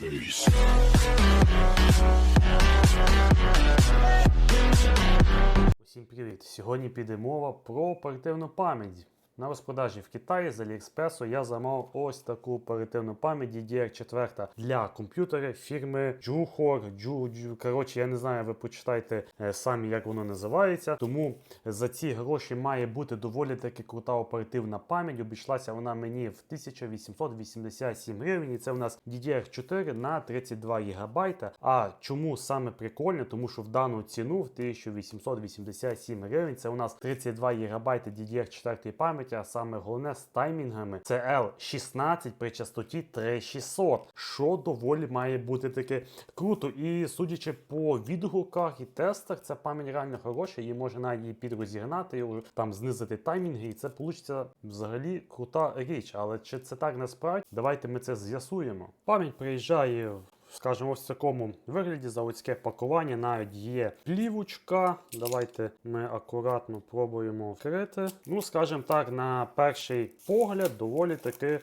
face. Усім привіт! Сьогодні піде мова про оперативну пам'ять. На розпродажі в Китаї з Аліекспресу я замовив ось таку оперативну пам'ять DDR4 для комп'ютерів фірми Juhor, Ju, коротше, я не знаю, ви почитайте е, самі, як воно називається. Тому за ці гроші має бути доволі таки крута оперативна пам'ять. Обійшлася вона мені в 1887 гривень. І це у нас DDR4 на 32 ГБ. А чому саме прикольно? Тому що в дану ціну в 1887 гривень це у нас 32 ГБ DDR4 пам'яті, а саме головне з таймінгами це L16 при частоті 3600, що доволі має бути таке круто. І судячи по відгуках і тестах, ця пам'ять реально хороша, її можна навіть і підрозігнати, там знизити таймінги, і це вийде взагалі крута річ. Але чи це так насправді? Давайте ми це з'ясуємо. Пам'ять приїжджає в скажімо, ось в такому вигляді заводське пакування. Навіть є плівочка. Давайте ми акуратно пробуємо вкрити. Ну, скажімо так, на перший погляд, доволі таки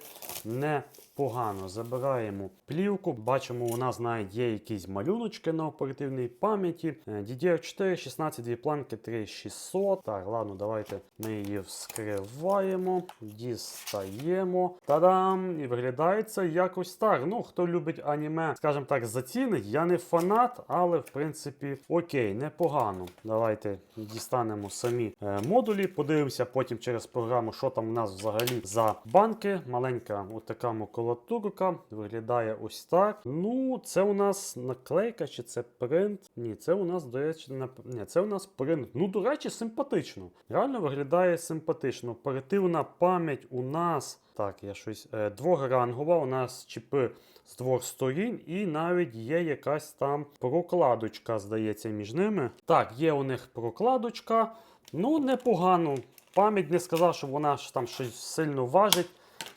непогано. Забираємо плівку. Бачимо, у нас навіть є якісь малюночки на оперативній пам'яті. Е, DDR4, 16 дві планки 3600. Так, ладно, давайте ми її вскриваємо, дістаємо. Та-дам! І виглядає якось так. Ну, хто любить аніме, скажімо так, зацінить. Я не фанат, але в принципі окей, непогано. Давайте дістанемо самі е, модулі, подивимося потім через програму, що там у нас взагалі за банки. Маленька отака макулатурка. Виглядає ось так. Ну, це у нас наклейка чи це принт? Ні, це у нас, до речі, на... Ні, це у нас принт. Ну, до речі, симпатично. Реально виглядає симпатично. Оперативна пам'ять у нас. Так, я щось е, двогрангова. У нас чіпи з двох сторін, і навіть є якась там прокладочка, здається, між ними. Так, є у них прокладочка. Ну, непогано. Пам'ять не сказав, що вона ж там щось сильно важить.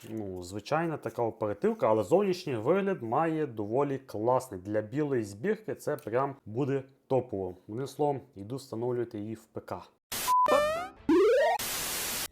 Ну, звичайна така оперативка, але зовнішній вигляд має доволі класний. Для білої збірки це прям буде топово. Одним словом, йду встановлювати її в ПК.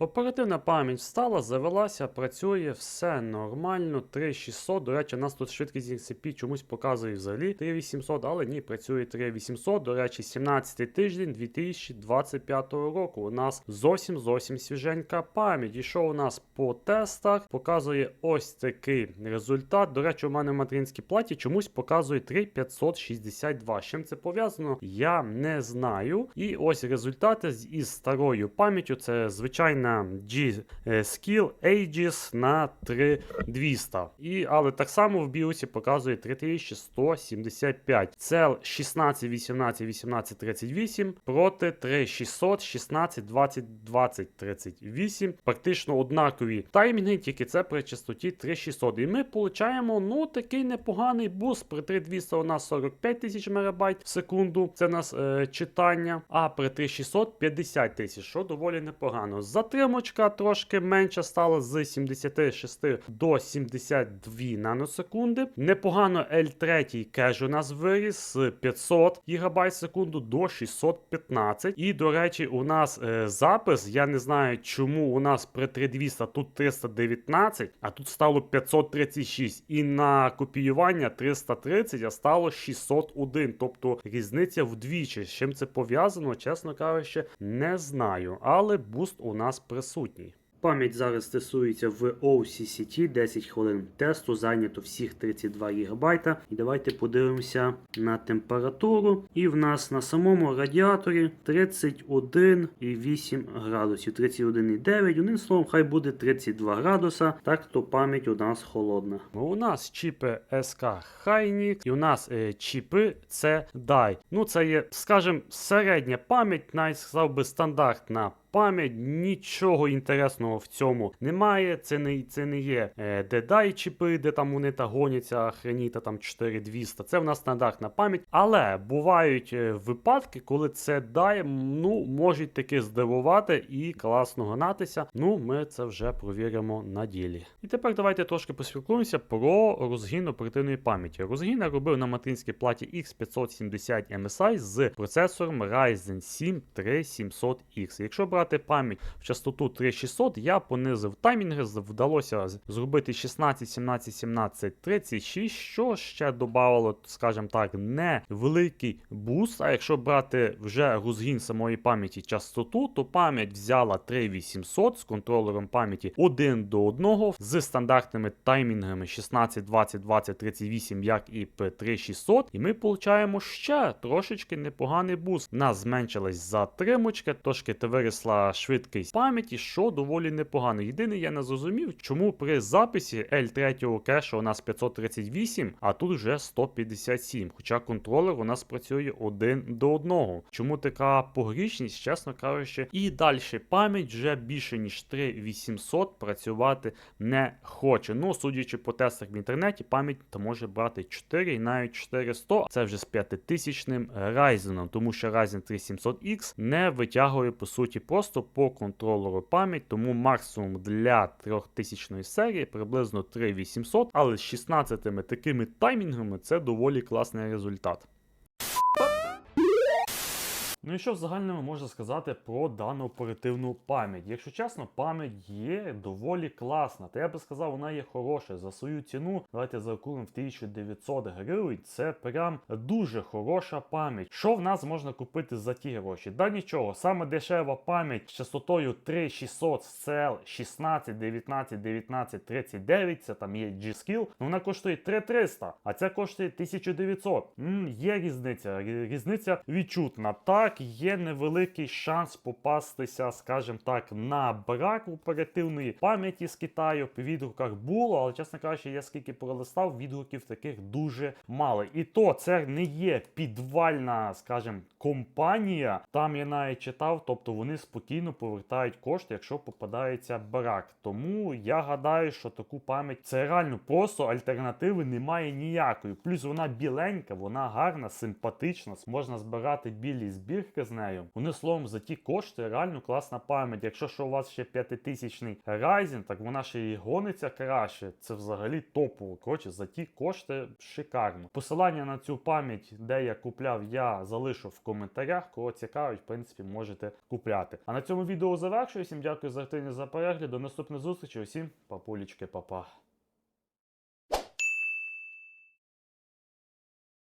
Оперативна пам'ять встала, завелася, працює, все нормально. 3600. До речі, у нас тут швидкість XCP чомусь показує взагалі 3800, але ні, працює 3800. До речі, 17 тиждень 2025 року. У нас зовсім зовсім свіженька пам'ять. І що у нас по тестах? Показує ось такий результат. До речі, у мене в материнській платі чомусь показує 3562. З чим це пов'язано? Я не знаю. І ось результати із старою пам'яттю. Це звичайна G-Skill Aegis на 3200. І, але так само в біосі показує 3175. Це 16, 18, 18, 38 проти 3600, 16, 20, 20, 38. Практично однакові таймінги, тільки це при частоті 3600. І ми получаємо ну, такий непоганий буст. При 3200 у нас 45 тисяч МБ в секунду. Це у нас е, читання. А при 3600 50 тисяч, що доволі непогано. Затримочка трошки менша стала з 76 до 72 наносекунди. Непогано L3 кеш у нас виріс з 500 ГБ секунду до 615. І, до речі, у нас е, запис. Я не знаю, чому у нас при 3200 тут 319, а тут стало 536. І на копіювання 330, а стало 601. Тобто різниця вдвічі. З чим це пов'язано, чесно кажучи, не знаю. Але буст у нас присутній. Пам'ять зараз тестується в OCCT 10 хвилин тесту, зайнято всіх 32 ГБ. І давайте подивимося на температуру. І в нас на самому радіаторі 31,8 градусів. 31,9. Одним словом, хай буде 32 градуса. Так то пам'ять у нас холодна. У нас чіпи SK Hynix, і у нас е, чіпи це DAI. Ну, це є, скажімо, середня пам'ять, навіть сказав би стандартна пам'ять, нічого інтересного в цьому немає. Це не, це не є е, дедай чіпи, де там вони та гоняться, хреніта там 4200. Це в нас стандартна пам'ять. Але бувають е, випадки, коли це дай, ну, можуть таки здивувати і класно гнатися. Ну, ми це вже провіримо на ділі. І тепер давайте трошки поспілкуємося про розгін оперативної пам'яті. Розгін я робив на материнській платі X570 MSI з процесором Ryzen 7 3700X. Якщо брати брати пам'ять в частоту 3600, я понизив таймінги, вдалося зробити 16, 17, 17, 36, що ще додавало, скажімо так, невеликий буст. А якщо брати вже розгін самої пам'яті частоту, то пам'ять взяла 3800 з контролером пам'яті 1 до 1 з стандартними таймінгами 16, 20, 20, 38, як і P3600. І ми получаємо ще трошечки непоганий буст. У нас зменшилась затримочка, трошки та виросла швидкість пам'яті, що доволі непогано. Єдине, я не зрозумів, чому при записі L3 кешу у нас 538, а тут вже 157. Хоча контролер у нас працює один до одного. Чому така погрішність, чесно кажучи, і далі пам'ять вже більше ніж 3800 працювати не хоче. Ну, судячи по тестах в інтернеті, пам'ять може брати 4 і навіть 4100. Це вже з 5000 Ryzen, тому що Ryzen 3700X не витягує по суті просто по контролеру пам'ять, тому максимум для 3000 серії приблизно 3800, але з 16 такими таймінгами це доволі класний результат. Ну і що в загальному можна сказати про дану оперативну пам'ять? Якщо чесно, пам'ять є доволі класна. Та я би сказав, вона є хороша. За свою ціну, давайте зарахуємо в 1900 гривень. Це прям дуже хороша пам'ять. Що в нас можна купити за ті гроші? Да нічого, саме дешева пам'ять з частотою 3600 з CL 16, 19, 19, 39, це там є G-Skill, ну вона коштує 3300, а ця коштує 1900. М, є різниця, різниця відчутна. Так, є невеликий шанс попастися, скажімо так, на брак оперативної пам'яті з Китаю. В відгуках було, але чесно кажучи, я скільки пролистав, відгуків таких дуже мало. І то це не є підвальна, скажімо, компанія. Там я навіть читав, тобто вони спокійно повертають кошти, якщо попадається брак. Тому я гадаю, що таку пам'ять це реально просто альтернативи немає ніякої. Плюс вона біленька, вона гарна, симпатична, можна збирати білі збірки з нею. Вони словом за ті кошти реально класна пам'ять. Якщо що у вас ще 5000 Ryzen, так вона ще і гониться краще. Це взагалі топово. Коротше, за ті кошти шикарно. Посилання на цю пам'ять, де я купляв, я залишу в коментарях. Кого цікавить, в принципі, можете купляти. А на цьому відео завершую. Всім дякую за активність за перегляд. До наступної зустрічі. Усім папулічки, папа.